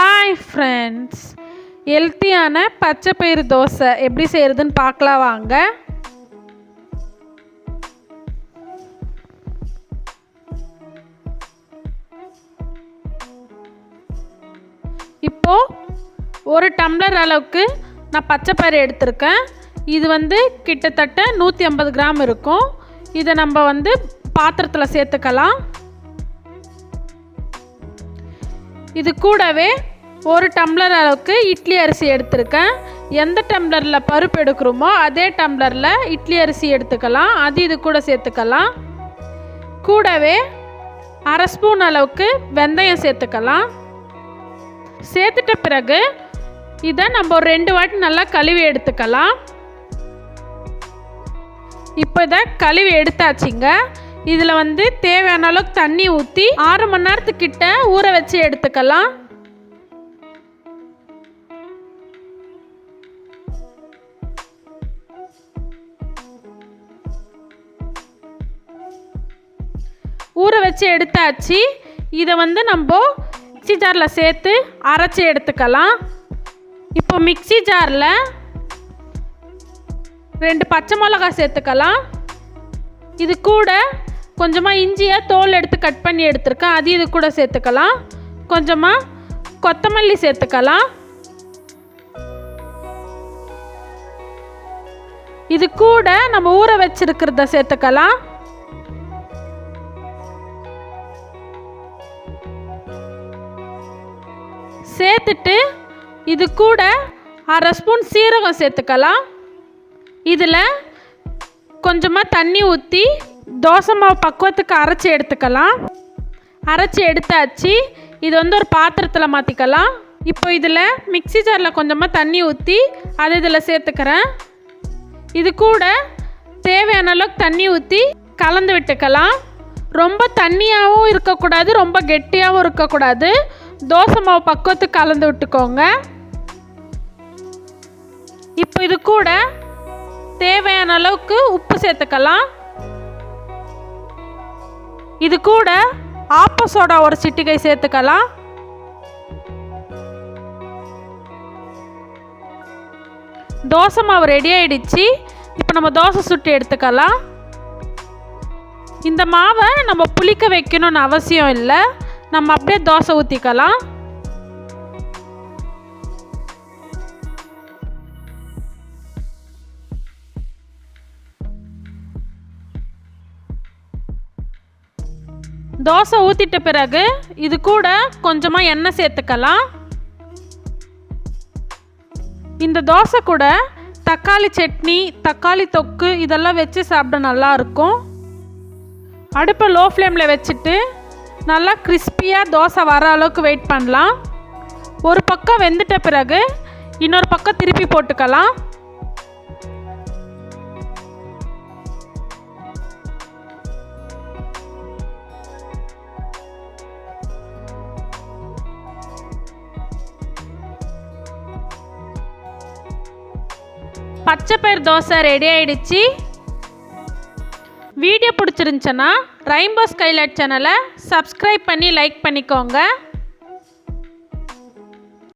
Hi friends ஹெல்த்தியான பச்சை பயிறு தோசை எப்படி செய்கிறதுன்னு பார்க்கலாம் வாங்க. இப்போது ஒரு டம்ளர் அளவுக்கு நான் பச்சை பயிறு எடுத்திருக்கேன். இது வந்து கிட்டத்தட்ட நூற்றி ஐம்பது கிராம் இருக்கும். இதை நம்ம வந்து பாத்திரத்தில் சேர்த்துக்கலாம். இது கூடவே ஒரு டம்ளர் அளவுக்கு இட்லி அரிசி எடுத்திருக்கேன். எந்த டம்ளரில் பருப்பு எடுக்கிறோமோ அதே டம்ளரில் இட்லி அரிசி எடுத்துக்கலாம். அது இது கூட சேர்த்துக்கலாம். கூடவே அரை ஸ்பூன் அளவுக்கு வெந்தயம் சேர்த்துக்கலாம். சேர்த்துட்ட பிறகு இதை நம்ம ஒரு ரெண்டு வாட்டி நல்லா கழுவி எடுத்துக்கலாம். இப்போ இதை கழுவி எடுத்தாச்சுங்க. இதில் வந்து தேவையான அளவுக்கு தண்ணி ஊற்றி ஆறு மணி நேரத்துக்கிட்ட ஊற வச்சு எடுத்துக்கலாம். ஊற வச்சு எடுத்தாச்சு. இதை வந்து நம்ம மிக்சி ஜாரில் சேர்த்து அரைச்சி எடுத்துக்கலாம். இப்போ மிக்சி ஜாரில் ரெண்டு பச்சை மிளகாய் சேர்த்துக்கலாம். இது கூட கொஞ்சமாக இஞ்சியை தோல் எடுத்து கட் பண்ணி எடுத்துருக்கேன். அது இது கூட சேர்த்துக்கலாம். கொஞ்சமாக கொத்தமல்லி சேர்த்துக்கலாம். இது கூட நம்ம ஊற வச்சிருக்கிறத சேர்த்துக்கலாம். சேர்த்துட்டு இது கூட அரை ஸ்பூன் சீரகம் சேர்த்துக்கலாம். இதில் கொஞ்சமாக தண்ணி ஊற்றி தோசை மாவு பக்குவத்துக்கு அரைச்சி எடுத்துக்கலாம். அரைச்சி எடுத்தாச்சு. இது வந்து ஒரு பாத்திரத்தில் மாற்றிக்கலாம் இப்போ இதில் மிக்சி ஜாரில் கொஞ்சமாக தண்ணி ஊற்றி அதை இதில் சேர்த்துக்கிறேன். இது கூட தேவையான அளவுக்கு தண்ணி ஊற்றி கலந்து விட்டுக்கலாம். ரொம்ப தண்ணியாகவும் இருக்கக்கூடாது ரொம்ப கெட்டியாகவும் இருக்கக்கூடாது. தோசை மாவு பக்குவத்துக்கு கலந்து விட்டுக்கோங்க. இப்போ இது கூட தேவையான அளவுக்கு உப்பு சேர்த்துக்கலாம். இது கூட ஆப்ப சோடா ஒரு சிட்டிகை சேர்த்துக்கலாம். தோசை மாவு ரெடி ஆயிடுச்சு. இப்போ நம்ம தோசை சுட்டு எடுத்துக்கலாம். இந்த மாவை நம்ம புளிக்க வைக்கணும்னு அவசியம் இல்லை. நம்ம அப்படியே தோசை ஊற்றிக்கலாம் தோசை ஊற்றிட்ட பிறகு இது கூட கொஞ்சமாக எண்ணெய் சேர்த்துக்கலாம். இந்த தோசை கூட தக்காளி சட்னி தக்காளி தொக்கு இதெல்லாம் வச்சு சாப்பிட நல்லா இருக்கும். அடுப்பை லோ ஃப்ளேமில் வச்சுட்டு நல்லா கிறிஸ்பியாக தோசை வர அளவுக்கு வெயிட் பண்ணலாம். ஒரு பக்கம் வெந்துட்ட பிறகு இன்னொரு பக்கம் திருப்பி போட்டுக்கலாம். பச்சை பயிர் தோசை ரெடி ஆயிடுச்சு. வீடியோ பிடிச்சிருந்துச்சுன்னா ரெயின்போ ஸ்கைலைட் சேனலை சப்ஸ்கிரைப் பண்ணி லைக் பண்ணிக்கோங்க.